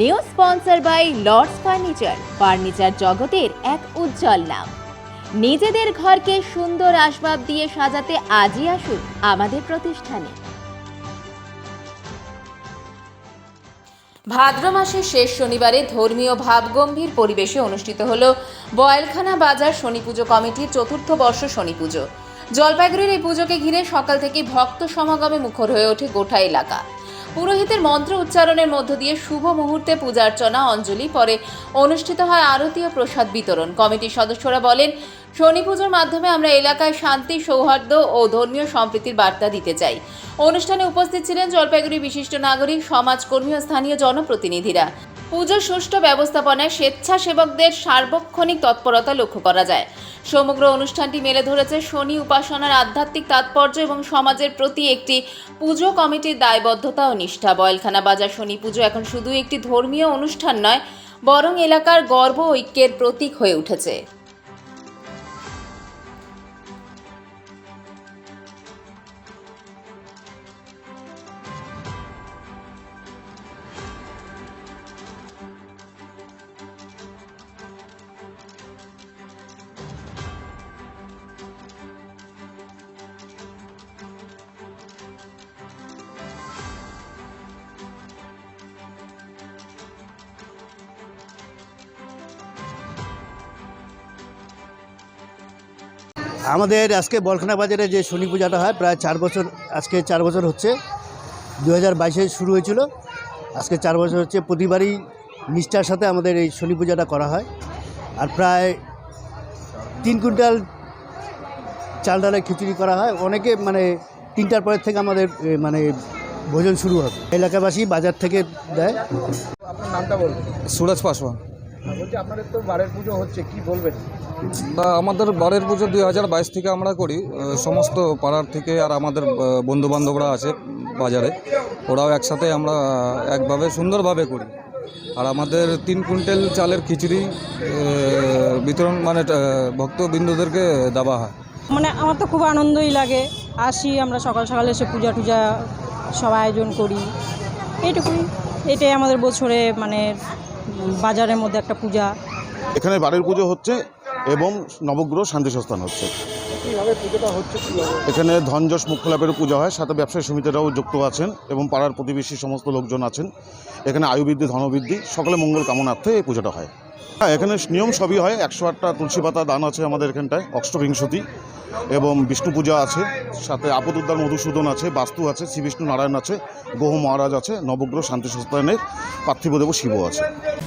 New sponsor by Lords furniture. Furniture জগতের এক উজ্জ্বল নাম। নিজেদের ঘরকে সুন্দর আসবাব দিয়ে সাজাতে আজই আসুন আমাদের প্রতিষ্ঠানে। ভাদ্র মাসের শেষ শনিবারে ধর্মীয় ভাবগম্ভীর পরিবেশে অনুষ্ঠিত হল বয়েলখানা বাজার শনি পুজো কমিটির চতুর্থ বর্ষ শনি পুজো। জলপাইগুড়ির এই পুজোকে ঘিরে সকাল থেকে ভক্ত সমাগমে মুখর হয়ে ওঠে গোটা এলাকা। পুরোহিতের মন্ত্র উচ্চারণের মধ্য দিয়ে শুভ মুহূর্তে পূজার্চনা অঞ্জলি, পরে অনুষ্ঠিত হয় আরতি ও প্রসাদ বিতরণ। কমিটির সদস্যরা বলেন, শনি পুজোর মাধ্যমে আমরা এলাকায় শান্তি, সৌহার্দ্য ও ধর্মীয় সম্প্রীতির বার্তা দিতে চাই। অনুষ্ঠানে উপস্থিত ছিলেন জলপাইগুড়ি বিশিষ্ট নাগরিক, সমাজকর্মী ও স্থানীয় জনপ্রতিনিধিরা। পুজোর সুষ্ঠু ব্যবস্থাপনায় স্বেচ্ছাসেবকদের সার্বক্ষণিক তৎপরতা লক্ষ্য করা যায়। সমগ্র অনুষ্ঠানটি মেলে ধরেছে শনি উপাসনার আধ্যাত্মিক তাৎপর্য এবং সমাজের প্রতি একটি পুজো কমিটির দায়বদ্ধতা ও নিষ্ঠা। বয়লখানা বাজার শনি পুজো এখন শুধু একটি ধর্মীয় অনুষ্ঠান নয়, বরং এলাকার গর্ব ঐক্যের প্রতীক হয়ে উঠেছে। আমাদের আজকে বলখানা বাজারে যে শনি পূজাটা হয় প্রায় চার বছর আজকে চার বছর হচ্ছে। দু হাজার বাইশে শুরু হয়েছিল। আজকে চার বছর হচ্ছে। প্রতিবারই নিষ্ঠার সাথে আমাদের এই শনি পূজাটা করা হয়। আর প্রায় তিন কুইন্টাল চাল ডালের খিচুড়ি করা হয়। অনেকে মানে তিনটার পরের থেকে আমাদের এ, মানে ভোজন শুরু হবে। এলাকাবাসী বাজার থেকে দেয়। আপনার নামটা বলবেন সুরজ পাসওয়ান। বলছি আপনাদের তো বারের পুজো হচ্ছে কি বলবেন? আমাদের বারের পুজো দুই হাজার বাইশ থেকে আমরা করি। সমস্ত পাড়ার থেকে আর আমাদের বন্ধু বান্ধবরা আছে বাজারে। ওরাও একসাথে আমরা একভাবে সুন্দরভাবে করি। আর আমাদের তিন কুইন্টাল চালের খিচুড়ি বিতরণ মানে ভক্তবিন্দুদেরকে দেওয়া হয়। মানে আমার তো খুব আনন্দই লাগে। আসি আমরা সকাল সকাল এসে পূজা টুজা সব আয়োজন করি। এইটুকুই। এটাই আমাদের বছরে মানে বাজারের মধ্যে একটা পূজা। এখানে বাড়ির পুজো হচ্ছে এবং নবগ্রহ শান্তি সস্থান হচ্ছে। কীভাবে পুজোটা হচ্ছে কীভাবে? এখানে ধনযশ মুখ্যলাভের পূজা হয় সাথে ব্যবসায়ী সমিতিরাও যুক্ত আছেন এবং পাড়ার প্রতিবেশী সমস্ত লোকজন আছেন। এখানে আয়ুবৃদ্ধি ধনবৃদ্ধি সকলে মঙ্গল কামনার্থে এই পুজোটা হয়। হ্যাঁ এখানে নিয়ম সবই হয় একশো আটটা তুলসী পাতা দান আছে আমাদের এখানটায় অষ্টবিংশতি এবং বিষ্ণু পূজা আছে সাথে আপদুদ্দার মধুসূদন আছে বাস্তু আছে শ্রী বিষ্ণু নারায়ণ আছে গৌহ মহারাজ আছে নবগ্রহ শান্তি সস্থানের পার্থিবদেব শিব আছে।